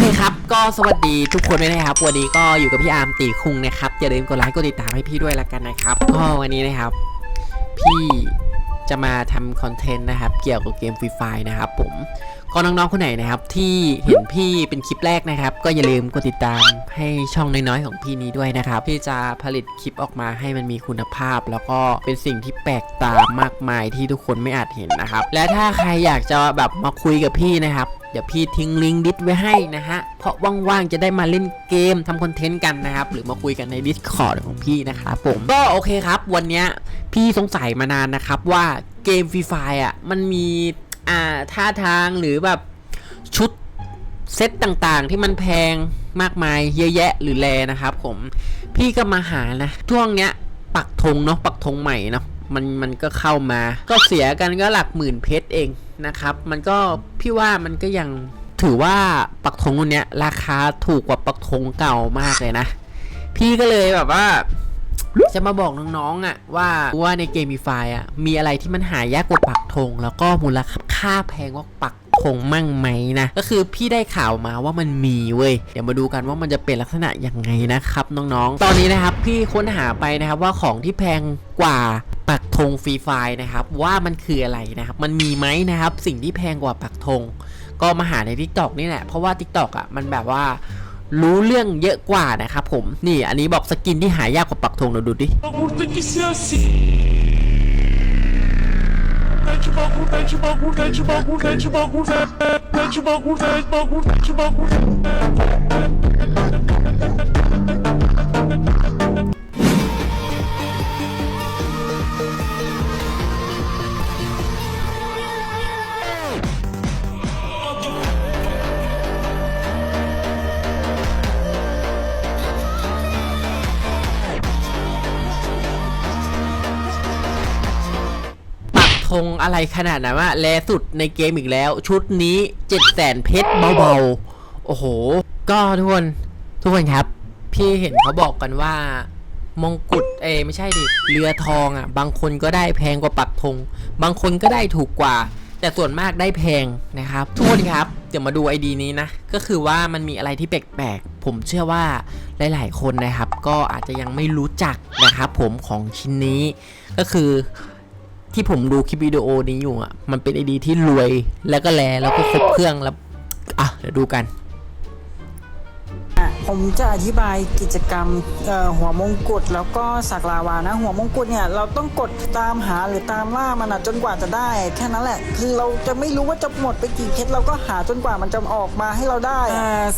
เคครับ ก็สวัสดีทุกคนด้วยนะครับ วันนี้ก็อยู่กับพี่อาร์มตีคุงนะครับ อย่าลืมกดไลค์กดติดตามให้พี่ด้วยละกันนะครับ ก็วันนี้นะครับ พี่จะมาทำคอนเทนต์นะครับ เกี่ยวกับเกมฟรีไฟนะครับผม ก็น้องๆคนไหนนะครับ ที่เห็นพี่เป็นคลิปแรกนะครับ ก็อย่าลืมกดติดตามให้ช่องน้อยๆของพี่นี้ด้วยนะครับ พี่จะผลิตคลิปออกมาให้มันมีคุณภาพ แล้วก็เป็นสิ่งที่แปลกตามากมายที่ทุกคนไม่อาจเห็นนะครับ และถ้าใครอยากจะแบบมาคุยกับพี่นะครับ เดี๋ยวพี่ทิ้งลิงก์ดิสไว้ให้นะฮะ เพราะว่างๆจะได้มาเล่นเกมทำคอนเทนต์กันนะครับ หรือมาคุยกันใน Discord ของพี่นะครับผม ก็โอเคครับ วันนี้พี่สงสัยมานานนะครับว่าเกมฟรีไฟอะมันมีอ่าท่าทางหรือแบบชุดเซตต่างๆ ที่มันแพงมากมายเยอะแยะหรือแลนะครับ ผมพี่ก็มาหานะช่วงเนี้ยปักธงเนาะปักธงใหม่เนาะมันมันก็เข้ามา ก็เสียกันก็หลักหมื่นเพชรเอง นะครับ มันก็พี่ว่ามันก็ยังถือว่าปักธงรุ่นเนี้ยราคาถูกกว่าปักธงเก่ามากเลยนะ พี่ก็เลยแบบว่า จะมาบอกน้องๆอะว่าว่าในเกมมีไฟอะมีอะไรที่มันหายากกว่าปักธงแล้วก็มูลค่าแพงกว่าปัก ธงมั่งไหมนะ ก็คือพี่ได้ข่าวมาว่ามันมีเว้ย เดี๋ยวมาดูกันว่ามันจะเป็นลักษณะยังไงนะครับน้องๆ ตอนนี้นะครับพี่ค้นหาไปนะครับว่าของที่แพงกว่าปักธงฟรีไฟนะครับว่ามันคืออะไรนะครับ มันมีไหมนะครับ สิ่งที่แพงกว่าปักธงก็มาหาใน t ิ k t o k นี่แหละ เพราะว่า t ิ k t o k อะมันแบบว่ารู้เรื่องเยอะกว่านะครับผม นี่อันนี้บอกสกินที่หายากกว่าปักธงเราดูดิ bagunça, bagulho, bagunça, bagulho, bagunça, bagulho, bagunça, ธงอะไรขนาดนั้นว่าแลสุดในเกมอีกแล้ว ชุดนี้7 0 0 0 0เพชรเบาๆ โอ้โห ก็ทุกคน ทุกคนครับ พี่เห็นเขาบอกกันว่ามงกุฎเอไม่ใช่ดิ เรือทองอะ บางคนก็ได้แพงกว่าปักธง บางคนก็ได้ถูกกว่า แต่ส่วนมากได้แพงนะครับ ทุกคนครับเดี๋ยวมาดูไอดีนี้นะ ก็คือว่ามันมีอะไรที่แปลกๆ ผมเชื่อว่าหลาย ๆ คนนะครับ ก็อาจจะยังไม่รู้จักนะครับผมของชิ้นนี้ ก็คือ ที่ผมดูคลิปวิดีโอนี้อยู่อะ มันเป็นไอดีที่รวยแล้วก็แลแล้วก็ครบเครื่องแล้ว อะ เดี๋ยวดูกัน ผมจะอธิบายกิจกรรมหัวมงกุฎแล้วก็สักลาวานะ หัวมงกุฎเนี่ยเราต้องกดตามหาหรือตามล่ามันอะจนกว่าจะได้ แค่นั้นแหละ คือเราจะไม่รู้ว่าจะหมดไปกี่เพชรเราก็หาจนกว่ามันจะออกมาให้เราได้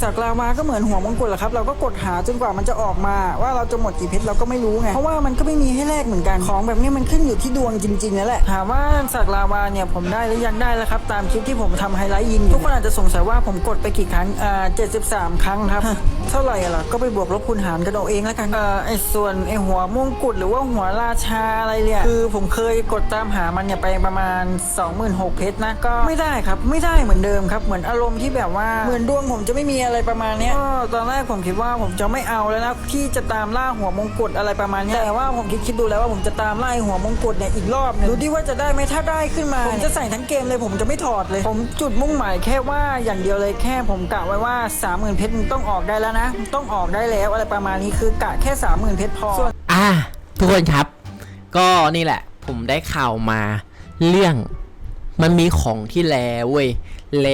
สักลาวาก็เหมือนหัวมงกุฎแหละครับ เราก็กดหาจนกว่ามันจะออกมา ว่าเราจะหมดกี่เพชรเราก็ไม่รู้ไงเพราะว่ามันก็ไม่มีให้แลกเหมือนกันของแบบนี้มันขึ้นอยู่ที่ดวงจริงๆนั่นแหละถามว่าสักลาวาเนี่ยผมได้หรือยังได้แล้วครับตามคลิปที่ผมทำไฮไลท์ยิงทุกคนอาจจะสงสัยว่าผมกดไปกี่ครั้งอ่า73 ครั้งครับ เท่าไหร่อะล่ะ ก็ไปบวกลบคูณหารกันเอาเองแล้วกัน เอ่อไอส่วนไอหัวมงกุฎหรือว่าหัวราชาอะไรเนี่ย คือผมเคยกดตามหามันเนี่ยไปประมาณ 26,000เพชรนะ ก็ไม่ได้ครับ ไม่ได้เหมือนเดิมครับ เหมือนอารมณ์ที่แบบว่า เหมือนดวงผมจะไม่มีอะไรประมาณเนี้ยก็ตอนแรกผมคิดว่าผมจะไม่เอาแล้วนะที่จะตามล่าหัวมงกุฎอะไรประมาณเนี้ยแต่ว่าผมคิดคิดดูแล้วว่าผมจะตามล่าไอ้หัวมงกุฎเนี่ยอีกรอบหนึงดูดิว่าจะได้ไหมถ้าได้ขึ้นมาผมจะใส่ทั้งเกมเลยผมจะไม่ถอดเลย ผมจุดมุ่งหมายแค่ว่าอย่างเดียวเลยแค่ผมกะไว้ว่า 30,000เพชรมันต้องออกได้แล้วนะต้องออกได้แล้วอะไรประมาณนี้คือกะแค่สามหมื่นเพชรพอส่วนอ่าทุกคนครับ ก็นี่แหละ ผมได้ข่าวมาเรื่องมันมีของที่แลเว้ยแล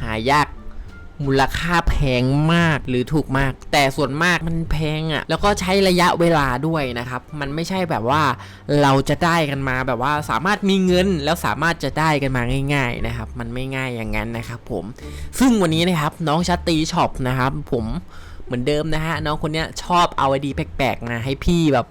หายาก มูลค่าแพงมากหรือถูกมาก แต่ส่วนมากมันแพงอะ่ะ แล้วก็ใช้ระยะเวลาด้วยนะครับ มันไม่ใช่แบบว่าเราจะได้กันมาแบบว่าสามารถมีเงินแล้วสามารถจะได้กันมาง่าย ๆนะครับ มันไม่ง่ายอย่างนั้นนะครับผม ซึ่งวันนี้นะครับน้องชัตตีช็อปนะครับผมเหมือนเดิมนะฮะน้องคนเนี้ยชอบเอาไอดีแปลกๆนะให้พี่แบบ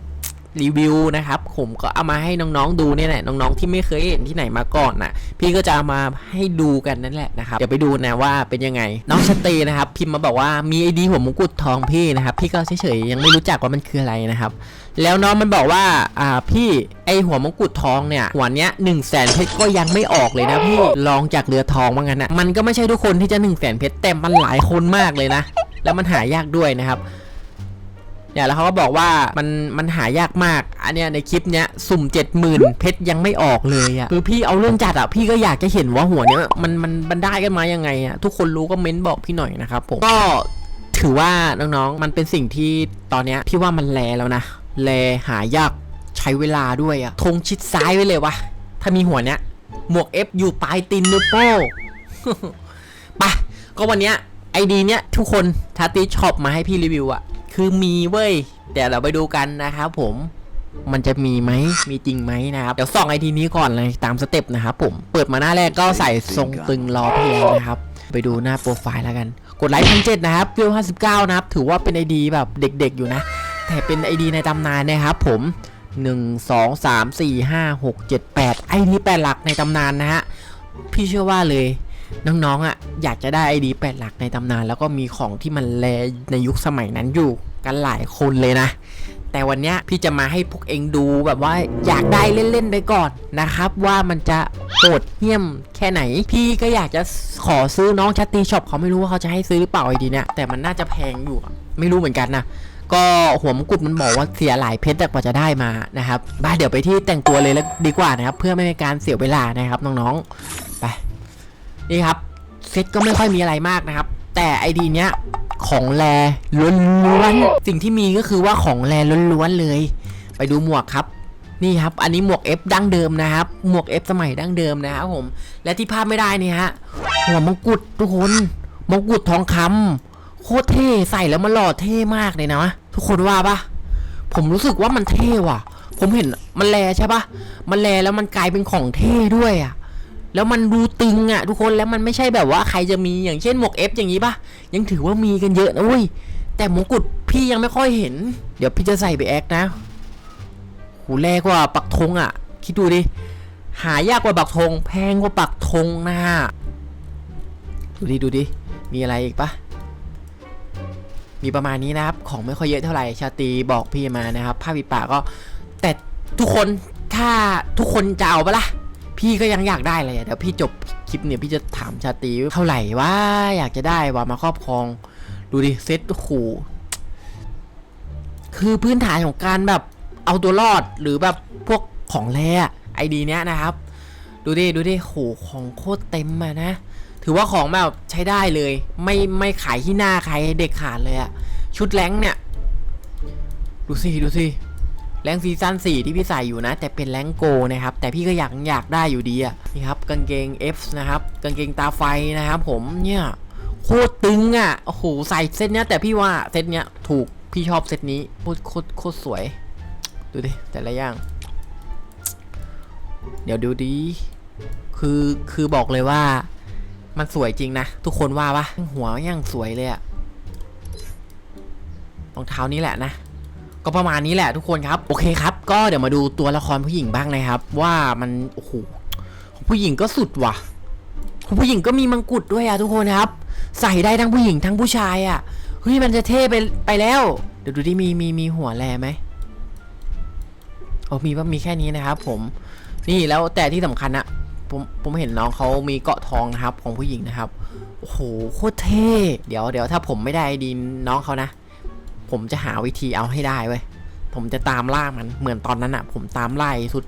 รีวิวนะครับ ผมก็เอามาให้น้องๆดูเนี่ยแหละน้องๆที่ไม่เคยเห็นที่ไหนมาก่อนนะพี่ก็จะเอามาให้ดูกันนั่นแหละนะครับเดี๋ยวไปดูนะว่าเป็นยังไง น้องชตตีนะครับ พิมพ์มาบอกว่ามีไอดีหัวมงกุฎทองพี่นะครับพี่ก็เฉยๆยังไม่รู้จักว่ามันคืออะไรนะครับ แล้วน้องมันบอกว่าอ่าพี่ไอหัวมงกุฎทองเนี่ยหัวเนี้ยหนึ่งแสนเพชรก็ยังไม่ออกเลยนะพี่ลองจากเรือทองว่างั้นนะมันก็ไม่ใช่ทุกคนที่จะหนึ่งแสนเพชรแต่มันหลายคนมากเลยนะ แล้วมันหายากด้วยนะครับ เนี่ยแล้วเขาก็บอกว่ามันมันหายากมาก อันเนี้ยในคลิปเนี้ยสุ่มเจ็ดหมื่นเพชรยังไม่ออกเลยอะคือพี่เอาเรื่องจัดอะพี่ก็อยากจะเห็นว่าหัวเนี้ยมันมันมันได้กันมายังไงอะทุกคนรู้ก็เม้นบอกพี่หน่อยนะครับผมก็ถือว่าน้องๆมันเป็นสิ่งที่ตอนเนี้ยพี่ว่ามันแลแล้วนะแลหายากใช้เวลาด้วยอะธงชิดซ้ายไว้เลยวะถ้ามีหัวเนี้ยหมวก F อฟอยู่ปลายตีนนิ้วโป้ไปะก็วันเนี้ยไอดีเนี้ยทุกคนทาติช็อปมาให้พี่รีวิวอะ คือมีเว้ยแต่เราไปดูกันนะครับผมมันจะมีไหมมีจริงไหมนะครับ เดี๋ยวส่องไอดีนี้ก่อนเลยตามสเต็ปนะครับผม เปิดมาหน้าแรกก็ใส่ทรงตึงรอเพลงนะครับ ไปดูหน้าโปรไฟล์แล้วกัน กดไลค์พันเจ็ดนะครับเวลห้าสิบเก้านะครับ ถือว่าเป็นไอดีแบบเด็กๆอยู่นะ แต่เป็นไอดีในตำนานนะครับผม1 2 3 4 5 6 7 8ไอนี้แปดหลักในตำนานนะฮะ พี่เชื่อว่าเลย น้องๆอะอยากจะได้ไอดีแปดหลักในตำนาน แล้วก็มีของที่มันแลในยุคสมัยนั้นอยู่กันหลายคนเลยนะ แต่วันนี้พี่จะมาให้พวกเองดูแบบว่าอยากได้เล่นๆไปก่อนนะครับ ว่ามันจะโหดเหี้ยมแค่ไหน พี่ก็อยากจะขอซื้อน้องชัตตีช็อปเขาไม่รู้ว่าเขาจะให้ซื้อหรือเปล่าไอดีเนี่ยแต่มันน่าจะแพงอยู่ไม่รู้เหมือนกันนะก็หัวมงกุฎมันบอกว่าเสียหลายเพชรกว่าจะได้มานะครับบ้าเดี๋ยวไปที่แต่งตัวเลยแล้วดีกว่านะครับ เพื่อไม่เป็นการเสียเวลานะครับน้องๆ นี่ครับเซตก็ไม่ค่อยมีอะไรมากนะครับ แต่ไอดีเนี้ยของแลล้วนๆสิ่งที่มีก็คือว่าของแลล้วนๆเลย ไปดูหมวกครับนี่ครับ อันนี้หมวก F ดั้งเดิมนะครับ หมวก F สมัยดั้งเดิมนะครับผม และที่พลาดไม่ได้นี่ฮะ หัวมงกุฎทุกคน มงกุฎทองคำโคตรเท่ใส่แล้วมันหล่อเท่มากเลยนะ ทุกคนว่าปะผมรู้สึกว่ามันเท่ว่ะ ผมเห็นมันแลใช่ปะมันแลแล้วมันกลายเป็นของเท่ด้วยอะ แล้วมันดูตึงอะทุกคนแล้วมันไม่ใช่แบบว่าใครจะมีอย่างเช่นหมวก F อฟอย่างนี้ปะยังถือว่ามีกันเยอะนะเว้ยแต่มงกุฎพี่ยังไม่ค่อยเห็น เดี๋ยวพี่จะใส่ไปแอคนะหูแรกว่าปักธงอะ คิดดูดิหายากกว่าปักธงแพงกว่าปักธงนะดูดิดูดิมีอะไรอีกปะมีประมาณนี้นะครับของไม่ค่อยเยอะเท่าไหร่ชาตรีบอกพี่มานะครับผ้าปิดปากก็ แต่ทุกคนถ้าทุกคนจะเอาปะล่ะ พี่ก็ยังอยากได้เลยเดี๋ยวพี่จบคลิปเนี่ยพี่จะถามชาตรีเท่าไหร่ว่าอยากจะได้ว่ามาครอบครอง ดูดิเซ็ตโอ้โหคือพื้นฐานของการแบบเอาตัวรอดหรือแบบพวกของแร่ไอดีเนี้ยนะครับ ดูดิดูดิโหของโคตรเต็มอะนะ ถือว่าของแบบใช้ได้เลย ไม่ไม่ขายที่หน้าใครเด็กขาดเลยอะชุดแรงเนี่ย ดูสิดูสิ แรงซีซั่น4 ที่พี่ใส่อยู่นะ แต่เป็นแรงโกนะครับ แต่พี่ก็อยากอยากได้อยู่ดีอะนี่ครับกางเกง F นะครับกางเกงตาไฟนะครับผมเนี่ยโคตรตึงอะโอ้โหใส่เซตเนี้ยแต่พี่ว่าเซตเนี้ยถูกพี่ชอบเซตนี้โคตรโคตรโคตรสวย ดูดิแต่ละอย่าง เดี๋ยวดูดี คือคือบอกเลยว่า มันสวยจริงนะ ทุกคนว่าปะหัวยังสวยเลยอะรองเท้านี้แหละนะ ก็ประมาณนี้แหละทุกคนครับ โอเคครับ ก็เดี๋ยวมาดูตัวละครผู้หญิงบ้างนะครับ ว่ามันโอ้โหผู้หญิงก็สุดว่ะผู้หญิงก็มีมังกุฎด้วยอะทุกคนครับ ใส่ได้ทั้งผู้หญิงทั้งผู้ชายอะเฮ้ยมันจะเท่ไปไปแล้ว เดี๋ยวดูดิมีมีมีหัวแลไหมโอ้มีว่ามีแค่นี้นะครับผมนี่แล้วแต่ที่สำคัญอะผมผมเห็นน้องเขามีเกาะทองนะครับของผู้หญิงนะครับโอ้โหโคตรเท่ เดี๋ยวเดี๋ยวถ้าผมไม่ได้ดีน้องเขานะ ผมจะหาวิธีเอาให้ได้เว้ยผมจะตามล่ามันเหมือนตอนนั้นอะผมตามล่าสุด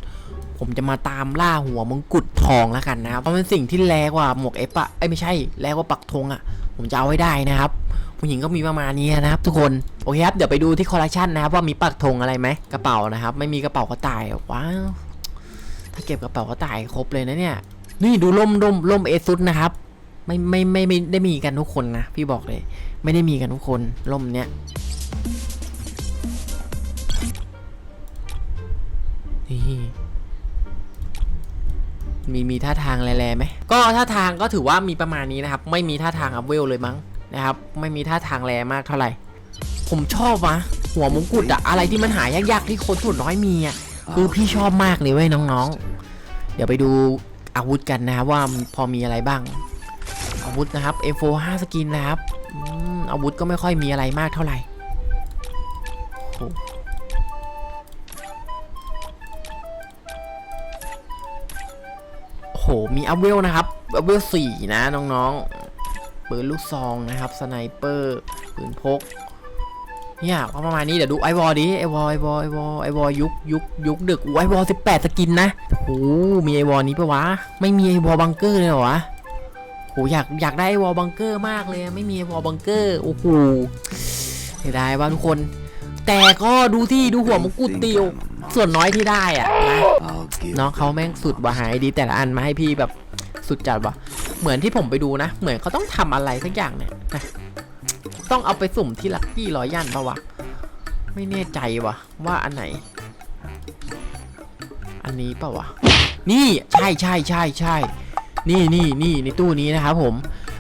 ผมจะมาตามล่าหัวมงกุฎทองแล้วกันนะครับเพราะมันสิ่งที่แรงกว่าหมวกเอฟอะไอ้ยไม่ใช่แรงกว่าปักธงอะผมจะเอาให้ได้นะครับผู้หญิงก็มีประมาณนี้นะครับ ทุกคนโอเคครับเดี๋ยวไปดูที่คอลเลคชันนะครับว่ามีปักธงอะไรไหมกระเป๋านะครับ ไม่มีกระเป๋ากระต่ายว้าวถ้าเก็บกระเป๋ากระต่ายครบเลยนะเนี่ย นี่ดูล่มล่มล่มเอซุดนะครับไม่ไม่ไม่ไม่ได้มีกันทุกคนนะพี่บอกเลย ไม่ได้มีกันทุกคนล่มเนี้ย นี่มีมีท่าทางแร่ๆไหมก็ท่าทางก็ถือว่ามีประมาณนี้นะครับ ไม่มีท่าทางอัพเวลเลยมั้งนะครับ ไม่มีท่าทางแรงมากเท่าไหร่ ผมชอบวะหัวมงกุฎอะอะไรที่มันหายากๆที่คนส่วนน้อยมีอะคือพี่ชอบมากเลยเว้ยน้องๆ เดี๋ยวไปดูอาวุธกันนะครับว่าพอมีอะไรบ้าง อาวุธนะครับ M4 5สกินนะครับอืมอาวุธก็ไม่ค่อยมีอะไรมากเท่าไหร่โอ้ มีอัพเวลนะครับอัพเวลสี่นะน้องๆปืนลูกซองนะครับสไนเปอร์ปืนพกเนี่ยก็ประมาณนี้เดี๋ยวดูไอวอลดิไอวอลไอวอลไอวอลไอวอลยุคยุคยุคดึกไอวอลสิบแปดสกินนะโอ้มีไอวอลนี้ปะวะ ไม่มีไอวอลบังเกอร์เลยเหรอวะโหอยากอยากได้ไอวอลบังเกอร์มากเลย ไม่มีไอวอลบังเกอร์โอ้โหเสียดายว่าทุกคน แต่ก็ดูที่ดูหัวมงกุฎติวส่วนน้อยที่ได้อะนะน้องเขาแม่งสุดว่ะหายดีแต่ละอันมาให้พี่แบบสุดจัดว่ะเหมือนที่ผมไปดูนะ เหมือนเขาต้องทำอะไรสักอย่างเนี่ยนะต้องเอาไปสุ่มที่ลักกี้ร้อยยันปะวะไม่แน่ใจว่ะว่าอันไหน อันนี้ปะวะนี่ใช่ใช่ใช่ใช่นี่นี่นี่ในตู้นี้นะครับผม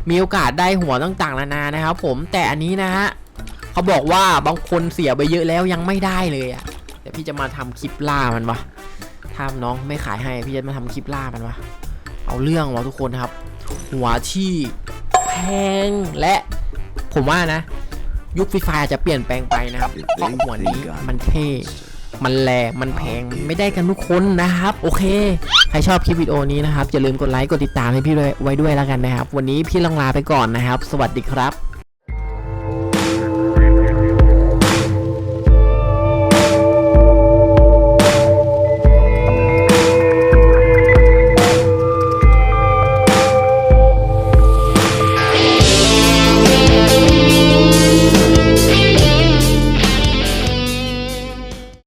มีโอกาสได้หัวต่างๆนานานะครับผมแต่อันนี้นะฮะ เขาบอกว่าบางคนเสียไปเยอะแล้วยังไม่ได้เลยอะ่ะเดี๋ยวพี่จะมาทำคลิปล่ามันวะถ้าน้องไม่ขายให้พี่จะมาทำคลิปล่ามันวะเอาเรื่องวะทุกคนครับ หัวที่แพงและผมว่านะ ยุคฟรีไฟอาจจะเปลี่ยนแปลงไปนะครับเพราะหัวนี้มันเท่มันแรงมันแพงไม่ได้กันทุกคนนะครับ โอเค ใครชอบคลิปวิดีโอนี้นะครับอย่าลืมกดไลค์กดติดตามให้พี่ด้วยไว้ด้วยแล้วกันนะครับ วันนี้พี่ลองลาไปก่อนนะครับ สวัสดีครับ